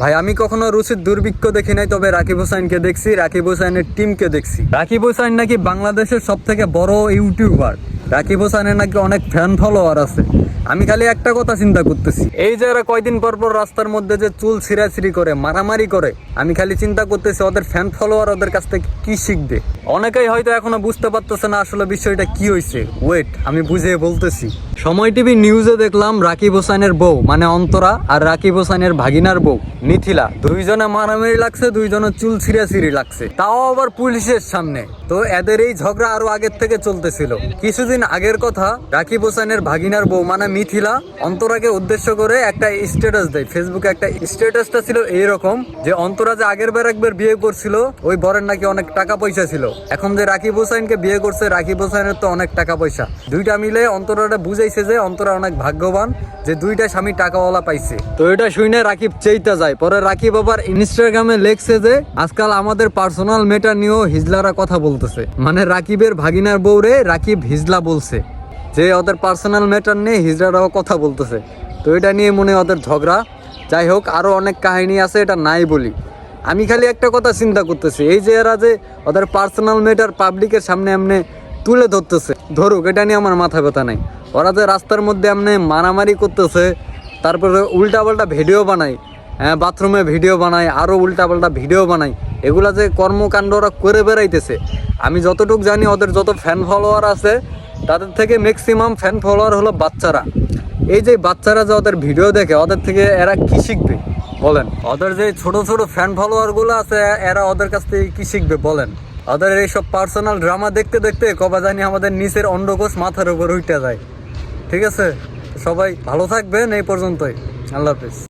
ভাই, আমি কখনো রুচির দুর্ভিক্ষ দেখি নাই, তবে রাকিব হোসাইনকে দেখছি, রাকিব হোসাইনের টিমকে দেখছি। রাকিব হোসাইন নাকি বাংলাদেশের সব থেকে বড় ইউটিউবার। রাকিব হোসাইনের নাকি অনেক ফ্যান ফলোয়ার আছে। আমি খালি একটা কথা চিন্তা করতেছি। এই যে এরা কয়দিন পর পর রাস্তার মধ্যে যে চুল ছিঁড়াছিড়ি করে, মারামারি করে, আমি খালি চিন্তা করতেছি ওদের ফ্যান ফলোয়ার ওদের কাছ থেকে কি শিখবে? অনেকেই হয়তো এখনও বুঝতে পারতেছে না আসলে বিষয়টা কি হয়েছে ওয়েট আমি বুঝিয়ে বলতেছি। সময় টিভি নিউজে দেখলাম রাকিব হোসেনের বউ মানে অন্তরা, আর রাকিব হোসেনের ভাগিনার বউ, মিথিলা। দুইজনে মারামারি লাগছে, দুইজনের চুল ছিঁড়াছিড়ি লাগছে। তাও আবার পুলিশের সামনে। তো এদের এই ঝগড়া আরও আগের থেকে চলতেছিল। কিছুদিন আগের কথা রাকিব হোসেনের ভাগিনার বউ মানে মিথিলা অন্তরাকে উদ্দেশ্য করে একটা স্ট্যাটাস দেয়। ফেসবুকে একটা স্ট্যাটাসটা ছিল এইরকম যে অন্তরা যে আগের বার একবার বিয়ে করছিল, ওই বরের নাকি অনেক টাকা পয়সা ছিল। এখন যে রাকিব হোসেনকে বিয়ে করছে, রাকিব হোসেনের তো অনেক টাকা পয়সা। দুইটা মিলে অন্তরাটা বুঝাইছে যে অন্তরা অনেক ভাগ্যবান যে দুইটা স্বামী টাকাওয়ালা পাইছে। তো এটা শুনে রাকিব চেইতা যায়। পরে রাকিব আবার ইনস্টাগ্রামে লেখছে যে, আজকাল আমাদের পার্সোনাল মেটার নিয়েও হিজলারা কথা বলতেছে। মানে রাকিবের ভাগিনার বউরে রাকিব হিজলা বলছে যে ওদের পার্সোনাল ম্যাটার নিয়ে হিজড়ারাও কথা বলতেছে। তো এটা নিয়ে মনে ওদের ঝগড়া। যাই হোক আরও অনেক কাহিনী আছে, এটা নাই বলি। আমি খালি একটা কথা চিন্তা করতেছি, এই যে এরা যে ওদের পার্সোনাল ম্যাটার পাবলিকের সামনে এমনি তুলে ধরতেছে। ধরুক, এটা নিয়ে আমার মাথা ব্যথা নাই। ওরা যে রাস্তার মধ্যে এমনি মারামারি করতেছে, তারপরে উল্টাপাল্টা ভিডিও বানায় হ্যাঁ বাথরুমে ভিডিও বানায় আরও উল্টাপাল্টা ভিডিও বানায়, এগুলা যে কর্মকাণ্ড ওরা করে বেড়াইতেছে। আমি যতটুকু জানি, ওদের যত ফ্যান ফলোয়ার আছে তাদের থেকে ম্যাক্সিমাম ফ্যান ফলোয়ার হলো বাচ্চারা। এই যে বাচ্চারা যে ওদের ভিডিও দেখে, ওদের থেকে এরা কি শিখবে? বলেন। ওদের যে ছোট ছোট ফ্যান ফলোয়ারগুলো আছে, এরা ওদের কাছ থেকে কি শিখবে? বলেন। ওদের এইসব পার্সোনাল ড্রামা দেখতে দেখতে কবা জানি আমাদের নিচের অন্ডকোষ মাথার উপর উঠে যায়। ঠিক আছে? সবাই ভালো থাকবেন, এই পর্যন্তই। আল্লাহ হাফিজ।